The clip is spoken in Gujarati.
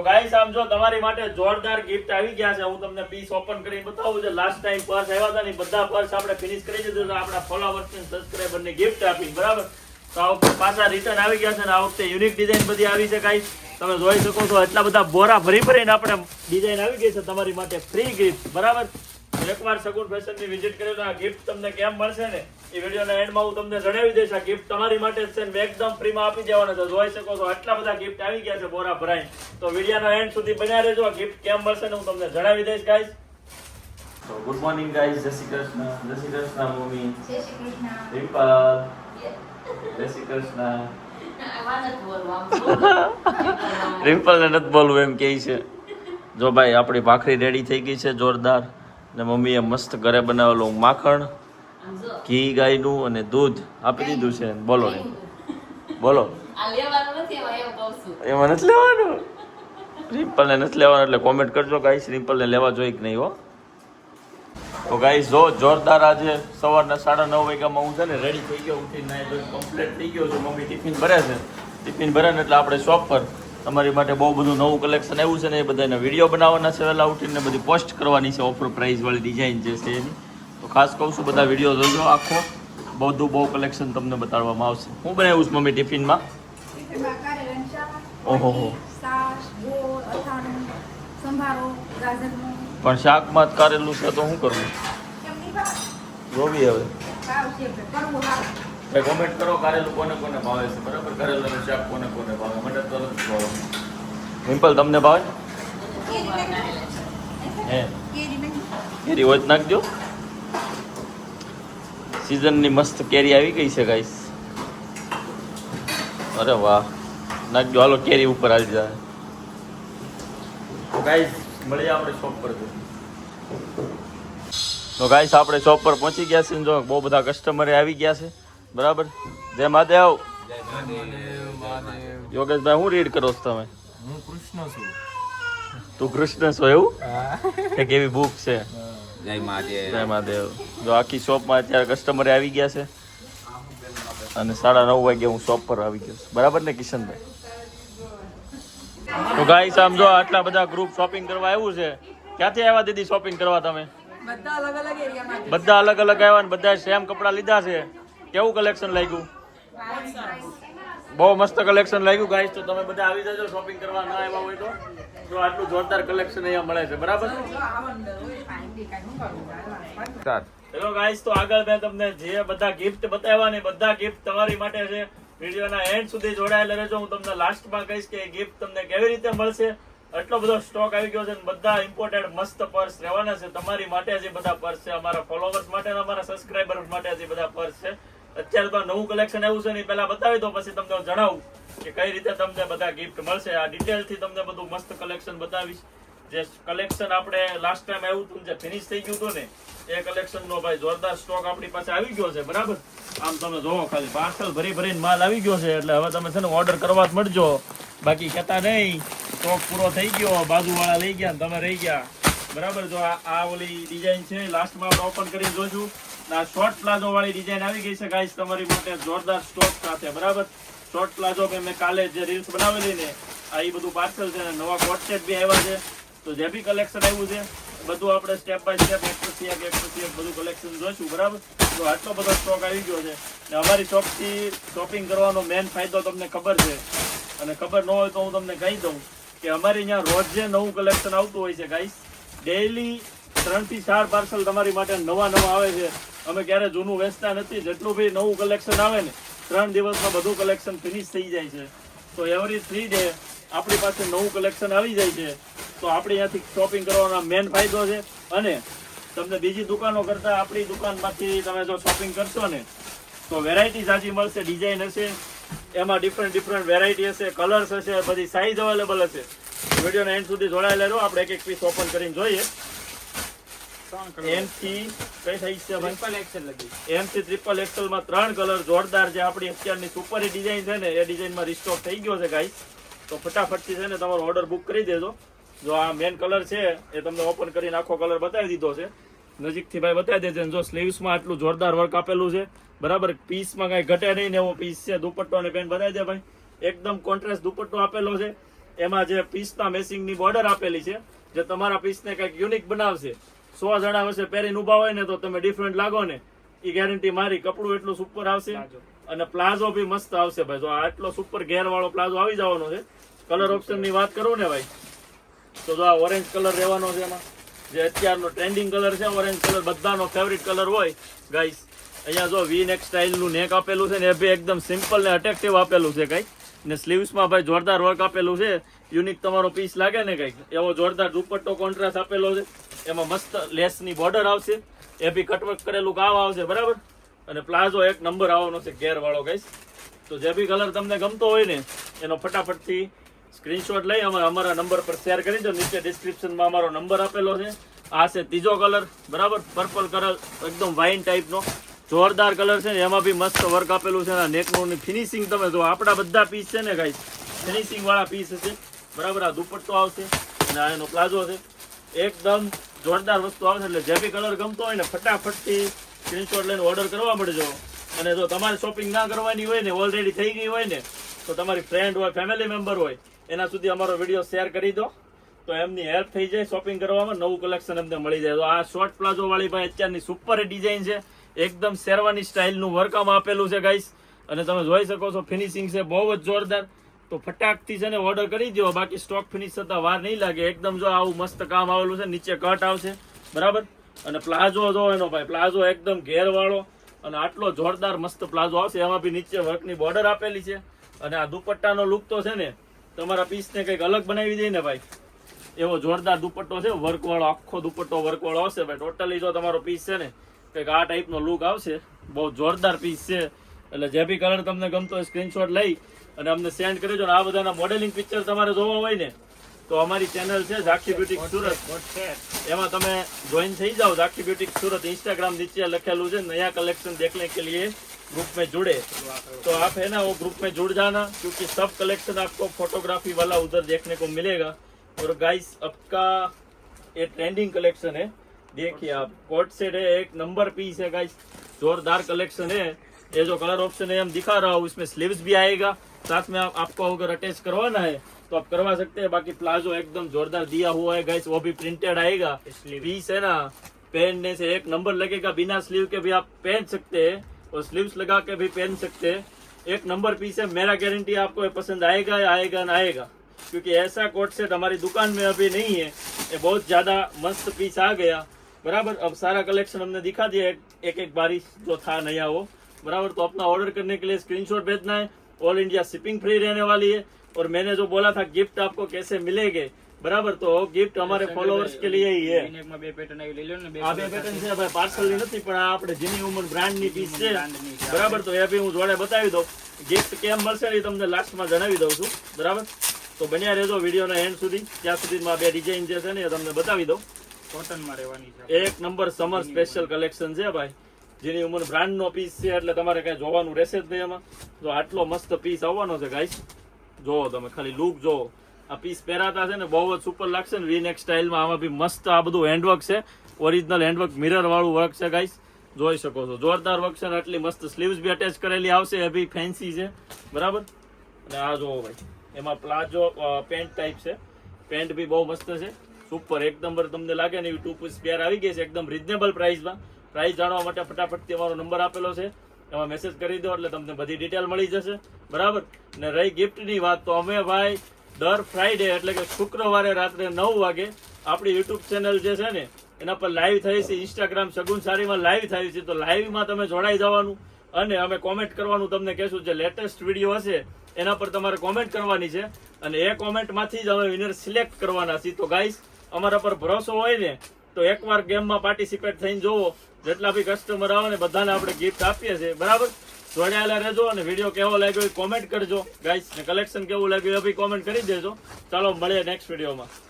તો ગાઈસ આમ જો તમારી માટે જોરદાર ગિફ્ટ આવી ગયા છે. હું તમને પીસ ઓપન કરીને બતાવું છે. લાસ્ટ ટાઈમ પર્સ આવ્યા હતા ને બધા પર્સ આપણે ફિનિશ કરી દીધું છે આપણા ફોલોવર્સ ને સબસ્ક્રાઇબર ને ગિફ્ટ આપી. બરાબર? તો આ વખતે પાછા રિટર્ન આવી ગયા છે ને આ વખતે યુનિક ડિઝાઇન બધી આવી છે ગાઈસ તમે જોઈ શકો છો, એટલા બધા બોરા ભરી ભરીને આપણે ડિઝાઇન આવી ગઈ છે તમારી માટે ફ્રી ગિફ્ટ બરાબર? એકવાર સગુન ફેશનની વિઝિટ કરી તો આ ગિફ્ટ તમને કેમ મળશે ને? એ વિડીયોના એન્ડમાં હું તમને જણાવી દઈશ આ ગિફ્ટ તમારી માટે જ છે ને મેં એકદમ ફ્રીમાં આપી દેવાના છે. જોઈ શકો છો આટલા બધા ગિફ્ટ આવી ગયા છે બોરા ભરાઈ. તો વિડીયોના એન્ડ સુધી બન્યા રહેજો આ ગિફ્ટ કેમ મળશે ને હું તમને જણાવી દઈશ ગાઈસ તો ગુડ મોર્નિંગ ગાઈસ જય શ્રી કૃષ્ણ. જય શ્રી કૃષ્ણ મમ્મી. જય શ્રી કૃષ્ણ. રિમ્પલ જય શ્રી કૃષ્ણ. રિમ્પલ ને નથી બોલવું એમ કહે છે. જો ભાઈ આપણી ભાખરી રેડી થઈ ગઈ છે જોરદાર. ને મમ્મીએ મસ્ત ઘરે બનાવેલું માખણ ઘી ગાયનું અને દૂધ આપી દીધું છે. બોલો ને. બોલો. એમાં નથી લેવાનું? રિમ્પલને નથી લેવાનું એટલે કોમેન્ટ કરજો ગાઈસ. રિમ્પલને લેવા જોઈએ કે નહીં હો. તો ગાઈસ જો જોરદાર આજે સવારના સાડા નવ વાગ્યામાં હું છે ને રેડી થઈ ગયો ઉઠીને નાઈ ધોઈ કમ્પ્લીટ થઈ ગયો છું. મમ્મી ટિફિન ભરે છે. ટિફિન ભરે ને એટલે આપણે શોપ પર તમારી માટે બહુ બધું નવું કલેક્શન આવ્યું છે ને એ બધાને વીડિયો બનાવવાના છે વહેલા ઉઠીને બધી પોસ્ટ કરવાની છે ઓફર પ્રાઇઝવાળી ડિઝાઇન જે છે એની. તો ખાસ કહું છું બધા વીડિયો જોજો આખો. બધું બહુ કલેક્શન તમને બતાડવામાં આવશે. હું બનાવ્યું છું મમ્મી ટિફિનમાં? ઓહો હો. પણ શાકમાં જ કારેલું છે તો શું કરવું જોવી હવે. ભાઈ કોમેન્ટ કરો કારેલું કોને કોને ભાવે છે, બરાબર? કારેલાનું શાક કોને કોને ભાવે? મને તો નથી ભાવે. સિમ્પલ તમને ભાવે? હે? કેરી. હોય નાખજો. સિઝનની મસ્ત કેરી આવી ગઈ છે ગાઈસ અરે વાહ. નાખજો, હાલો, કેરી ઉપર આવી જાય. ગાઈસ મળીએ આપણે શોપ પર તો ગાઈસ આપણે શોપ પર પહોંચી ગયા છે જો, બહુ બધા કસ્ટમરે આવી ગયા છે. બરાબર? જય મહાદેવ. યોગેશભાઈ હું રીડ કરો છો તમે? હું કૃષ્ણ છું. તું કૃષ્ણ છો એવું? કે કેવી બુક છે. જય મહાદેવ. જય મહાદેવ. જો આખી શોપમાં અત્યારે કસ્ટમરે આવી ગયા છે. અને સાડા નવ વાગે હું શોપ પર આવી ગયો છું. બરાબર ને કિશનભાઈ? તો ગાઈ આમ જો આટલા બધા ગ્રુપ શોપિંગ કરવા આવ્યું છે. ક્યાંથી આવ્યા દીદી શોપિંગ કરવા તમે? બધા અલગ અલગ એરિયામાં બધા અલગ અલગ આવ્યા ને બધા સેમ કપડાં લીધા છે. કેવું કલેક્શન લાગ્યું? બહુ મસ્ત કલેક્શન લાગ્યું ગાઈસ તો તમે બધા આવી જજો શોપિંગ કરવા ના આવ્યા હોય તો. જો આટલું જોરદાર કલેક્શન અહીંયા મળે છે બરાબર? હેલો ગાઈસ તો આગળ મેં તમને જે બધા ગિફ્ટ બતાવ્યા ને બધા ગિફ્ટ તમારી માટે છે. વિડીયોના એન્ડ સુધી જોડાયેલા રહેજો. હું તમને લાસ્ટમાં કહીશ કે ગિફ્ટ તમને કેવી રીતે મળશે. એટલો બધો સ્ટોક આવી ગયો છે ને બધા ઇમ્પોર્ટેન્ટ મસ્ત પર્સ રહેવાના છે. તમારી માટે જે બધા પર્સ છે. અમારા ફોલોવર્સ માટે અમારા સબસ્ક્રાઈબર્સ માટે જે બધા પર્સ છે. અત્યારે તો નવું કલેક્શન આવ્યું છે ને પહેલા બતાવી દો પછી તમને જણાવું કે કઈ રીતે તમને બધા ગિફ્ટ મળશે. આ ડિટેલથી તમને બધું મસ્ત કલેક્શન બતાવીશ. જે કલેક્શન આપણે લાસ્ટ ટાઈમ આવ્યું હતું જે ફિનિશ થઈ ગયું હતું ને, એ કલેક્શન નો ભાઈ જોરદાર સ્ટોક આપણી પાસે આવી ગયો છે, બરાબર? આમ તમે જોવો ખાલી પાર્સલ ભરી ભરીને માલ આવી ગયો છે, એટલે હવે તમે છે ને ઓર્ડર કરવા જ મળજો. બાકી કહેતા નહીં સ્ટોક પૂરો થઈ ગયો, બાજુવાળા લઈ ગયા તમે રહી ગયા. બરાબર, જો આ ઓલી ડિઝાઇન છે લાસ્ટમાં આપણે ઓપન કરીને જોઈશું. ને આ શોર્ટ પ્લાઝો વાળી ડિઝાઇન આવી ગઈ છે ગાઈસ તમારી માટે જોરદાર સ્ટોક સાથે, બરાબર? શોર્ટ પ્લાઝો કે મેં કાલે જે રીલ્સ બનાવેલી ને, આ એ બધું પાર્સલ છે નવા કોટ સેટ બી આવ્યા છે. તો જે બી કલેક્શન આવ્યું છે, બધું આપણે સ્ટેપ બાય સ્ટેપ એક પછી એક એક એક બધું કલેક્શન જોઈશું, બરાબર? તો આટલો બધો સ્ટોક આવી ગયો છે. ને અમારી શોપથી શોપિંગ કરવાનો મેન ફાયદો તમને ખબર છે. અને ખબર ન હોય તો હું તમને કહી દઉં કે અમારી અહીંયા રોજ જે નવું કલેક્શન આવતું હોય છે ગાઈસ ડેઈલી ત્રણથી ચાર પાર્સલ તમારી માટે નવા નવા આવે છે. અમે ક્યારે જૂનું વેચતા નથી. જેટલું બી નવું કલેક્શન આવે ને, ત્રણ દિવસમાં બધું કલેક્શન ફિનિશ થઈ જાય છે. તો એવરી થ્રી ડે આપણી પાસે નવું કલેક્શન આવી જાય છે. તો આપણે અહીંયાથી શોપિંગ કરવાનો મેન ફાયદો છે. અને તમને બીજી દુકાનો કરતાં આપણી દુકાનમાંથી તમે જો શોપિંગ કરશો ને, તો વેરાયટી સાચી મળશે ડિઝાઇન હશે. એમાં ડિફરન્ટ ડિફરન્ટ વેરાયટી હશે કલર્સ હશે, બધી સાઇઝ અવેલેબલ હશે. વિડીયોના એન્ડ સુધી જોડાયેલા રહો. આપણે એક એક પીસ ઓપન કરીને જોઈએ. એમ થી કઈ સાઈઝ છે ભાઈ એમ થી ટ્રિપલ એક્સેલમાં ત્રણ કલર જોરદાર જે આપણી અત્યારની સુપર ડિઝાઇન છે ને એ ડિઝાઇનમાં રિસ્ટોક થઈ ગયો છે ગાઈસ તો ફટાફટથી છે ને તમારો ઓર્ડર બુક કરી દેજો. જો આ મેન કલર છે એ તમને ઓપન કરીને આખો કલર બતાવી દીધો છે. નજીકથી ભાઈ બતાવી દેજે. જો સ્લીવ્સમાં આટલું જોરદાર વર્ક આપેલું છે બરાબર? પીસમાં કાંઈ ઘટે નહીં ને એવો પીસ છે. દુપટ્ટો અને પેન બતાવી દે ભાઈ. એકદમ કોન્ટ્રાસ્ટ દુપટ્ટો આપેલો છે. એમાં જે પીસના મેસિંગની બોર્ડર આપેલી છે જે તમારા પીસને કંઈક યુનિક બનાવશે. સો જણા વચ્ચે પહેરીને ઊભા હોય ને તો તમે ડિફરન્ટ લાગો ને. એ ગેરંટી મારી કપડું એટલું સુપર આવશે. અને પ્લાઝો બી મસ્ત આવશે ભાઈ. જો આટલો સુપર ઘેર વાળો પ્લાઝો આવી જવાનો છે. કલર ઓપ્શનની વાત કરું ને ભાઈ. તો જો આ ઓરેન્જ કલર રહેવાનો છે એમાં. જે અત્યારનો ટ્રેન્ડિંગ કલર છે ઓરેન્જ કલર બધાનો ફેવરિટ કલર હોય. ગાઈસ અહીંયા જો વી નેક સ્ટાઇલનું નેક આપેલું છે ને એ બી એકદમ સિમ્પલ ને અટ્રેક્ટિવ આપેલું છે કઈ ને સ્લીવ્સમાં ભાઈ જોરદાર વર્ક આપેલું છે. યુનિક તમારો પીસ લાગે ને કંઈક? એવો જોરદાર દુપટ્ટો કોન્ટ્રાસ્ટ આપેલો છે. એમાં મસ્ત લેસની બોર્ડર આવશે. એ બી કટવર્ક કરેલું કાવ આવશે, બરાબર? અને પ્લાઝો એક નંબર આવવાનો છે ગેરવાળો કહીશ તો જે બી કલર તમને ગમતો હોય ને, એનો ફટાફટથી સ્ક્રીનશોટ લઈ અમે અમારા નંબર પર શેર કરી દો. નીચે ડિસ્ક્રિપ્શનમાં અમારો નંબર આપેલો છે. આ છે ત્રીજો કલર બરાબર? પર્પલ કલર એકદમ વાઇન ટાઈપનો જોરદાર કલર છે ને, એમાં બી મસ્ત વર્ક આપેલું છે નેકનું ફિનિશિંગ તમે જો આપણા બધા પીસ છે ને ગાઈસ ફિનિશિંગ વાળા પીસ છે બરાબર, આ દુપટ્ટો આવશે અને આ એનો પ્લાઝો છે. એકદમ જોરદાર વસ્તુ આવશે એટલે જે બી કલર ગમતો હોય ને, ફટાફટથી સ્ક્રીનશોટ લઈને ઓર્ડર કરવા મળજો. અને જો તમારે શોપિંગ ના કરવાની હોય ને ઓલરેડી થઈ ગઈ હોય ને, તો તમારી ફ્રેન્ડ હોય ફેમિલી મેમ્બર હોય, એના સુધી અમારો વીડિયો શેર કરી દો. તો એમની હેલ્પ થઈ જાય શોપિંગ કરવામાં, નવું કલેક્શન એમને મળી જાય. તો આ શોર્ટ પ્લાઝો વાળી ભાઈ અત્યારની સુપર ડિઝાઇન છે. એકદમ શેરવાની સ્ટાઇલનું વર્ક આપેલું છે ગાઈસ અને તમે જોઈ શકો છો ફિનિશિંગ છે, બહુ જ જોરદાર. તો ફટાકથી છે ને ઓર્ડર કરી દો બાકી સ્ટોક ફિનિશ થતાં વાર નહીં લાગે. એકદમ જો આવું મસ્ત કામ આવેલું છે, નીચે કટ આવશે. બરાબર? અને પ્લાઝો જો એનો ભાઈ, પ્લાઝો એકદમ ઘેરવાળો અને આટલો જોરદાર મસ્ત પ્લાઝો આવશે. એમાં બી નીચે વર્કની બોર્ડર આપેલી છે. અને આ દુપટ્ટાનો લુક તો છે ને, તમારા પીસને કંઈક અલગ બનાવી દે ને ભાઈ. એવો જોરદાર દુપટ્ટો છે વર્કવાળો આખો દુપટ્ટો વર્કવાળો આવશે ભાઈ. ટોટલી જો તમારો પીસ છે ને કંઈક આ ટાઈપનો લુક આવશે. બહુ જોરદાર પીસ છે. એટલે જે બી કલર તમને ગમતો હોય સ્ક્રીનશોટ લઈ અને અમને સેન્ડ કરી ને આ બધાના મોડેલિંગ પિક્ચર તમારે જોવા હોય ને, તો અમારી ચેનલ છે ઝાક્ષી બ્યુટી સુરત. એમાં તમે જોઈન થઈ જાઓ ઝાક્ષી બ્યુટી સુરત ઇન્સ્ટાગ્રામ નીચે લખેલું છે નયા કલેક્શન દેખને કે લીએ ग्रुप में जुड़े तो आप है ना वो ग्रुप में जुड़ जाना क्योंकि सब कलेक्शन आपको फोटोग्राफी वाला उधर देखने को मिलेगा और गाइस आपका ये ट्रेंडिंग कलेक्शन देखिए आप कोट सेट है एक नंबर पीस है गाइस जोरदार कलेक्शन है। ये जो कलर ऑप्शन है हम दिखा रहा हूँ इसमें स्लीव्स भी आएगा। साथ में आप, आपको अगर अटैच करवाना है तो आप करवा सकते हैं। बाकी प्लाजो एकदम जोरदार दिया हुआ है गाइस वो भी प्रिंटेड आएगा। पीस है ना पहनने से एक नंबर लगेगा बिना स्लीव के भी आप पहन सकते हैं और स्लीव्स लगा के भी पहन सकते हैं। एक नंबर पीस है मेरा गारंटी आपको पसंद आएगा या आएगा ना आएगा। क्योंकि ऐसा कोट सेट हमारी दुकान में अभी नहीं है। ये बहुत ज़्यादा मस्त पीस आ गया। बराबर अब सारा कलेक्शन हमने दिखा दिया एक एक, एक बारिश जो था नया वो बराबर तो अपना ऑर्डर करने के लिए स्क्रीनशॉट भेजना है ऑल इंडिया शिपिंग फ्री रहने वाली है और मैंने जो बोला था गिफ्ट आपको कैसे मिलेंगे बराबर तो गिफ्ट हमारे फॉलोअर्स के लिए ही है યુનિકમાં બે પેટર્ન આવી લઈ લો ને બે આ બે પેટર્ન છે ભાઈ પાર્સલ ની નથી પણ આ આપણે જીની ઉમર બ્રાન્ડ ની પીસ છે brandની છે. બરાબર તો એ બી હું જોડે બતાવી દઉં ગિફ્ટ કેમ મળશે એ તમને લાસ્ટમાં જણાવી દઉં છું બરાબર તો બન્યા રહેજો વિડીયોના એન્ડ સુધી ત્યાં સુધીમાં આ બે ડિઝાઇન જે છે ને એ તમને બતાવી દઉં કોટનમાં રહેવાની છે. એક નંબર સમર સ્પેશિયલ કલેક્શન છે ભાઈ. જેની ઉંમર બ્રાન્ડ નો પીસ છે એટલે તમારે કઈ જોવાનું રહેશે જ નહીં એમાં જો આટલો મસ્ત પીસ આવવાનો છે ગાઈસ જોવો તમે ખાલી લુક જોવો. આ પીસ પહેરાતા છે ને બહુ જ સુપર લાગશે ને રી નેક સ્ટાઇલમાં આમાં બી મસ્ત આ બધું હેન્ડવર્ક છે. ઓરિજિનલ હેન્ડવર્ક મિરર વાળું વર્ક છે ગાઈસ જોઈ શકો છો. જોરદાર વર્ક છે ને આટલી મસ્ત સ્લીવ્સ બી અટેચ કરેલી આવશે એ બી ફેન્સી છે. બરાબર? અને આ જોવો ભાઈ. એમાં પ્લાઝો પેન્ટ ટાઈપ છે. પેન્ટ બી બહુ મસ્ત છે. સુપર એક નંબર તમને લાગે ને એવી ટુ પીસ પેર આવી ગઈ છે, એકદમ રિઝનેબલ પ્રાઇસમાં પ્રાઇસ જાણવા માટે ફટાફટ અમારો નંબર આપેલો છે. એમાં મેસેજ કરી દો એટલે તમને બધી ડિટેલ મળી જશે. બરાબર? ને રહી ગિફ્ટની વાત, તો અમે ભાઈ દર ફ્રાઈડે એટલે કે શુક્રવારે રાત્રે નવ વાગે આપણી યુટ્યુબ ચેનલ જે છે ને, એના પર લાઈવ થઈ છે. ઇન્સ્ટાગ્રામ સગુન સારીમાં લાઈવ થાય છે. તો લાઈવમાં તમે જોડાઈ જવાનું અને અમે કોમેન્ટ કરવાનું તમને કહેશું. જે લેટેસ્ટ વીડિયો હશે, એના પર તમારે કોમેન્ટ કરવાની છે. અને એ કોમેન્ટમાંથી જ અમે વિનર સિલેક્ટ કરવાના છીએ. તો ગાઈસ અમારા પર ભરોસો હોય ને, તો એકવાર ગેમમાં પાર્ટિસિપેટ થઈને જોવો. જેટલા બી કસ્ટમર આવે ને, બધાને આપણે ગિફ્ટ આપીએ છીએ. બરાબર? જોડાયેલા રહેજો અને વીડિયો કેવો લાગ્યો એ કોમેન્ટ કરજો. ગાઈસ ને કલેક્શન કેવું લાગ્યું એ બી કોમેન્ટ કરી દેજો. ચાલો, મળીએ નેક્સ્ટ વિડીયોમાં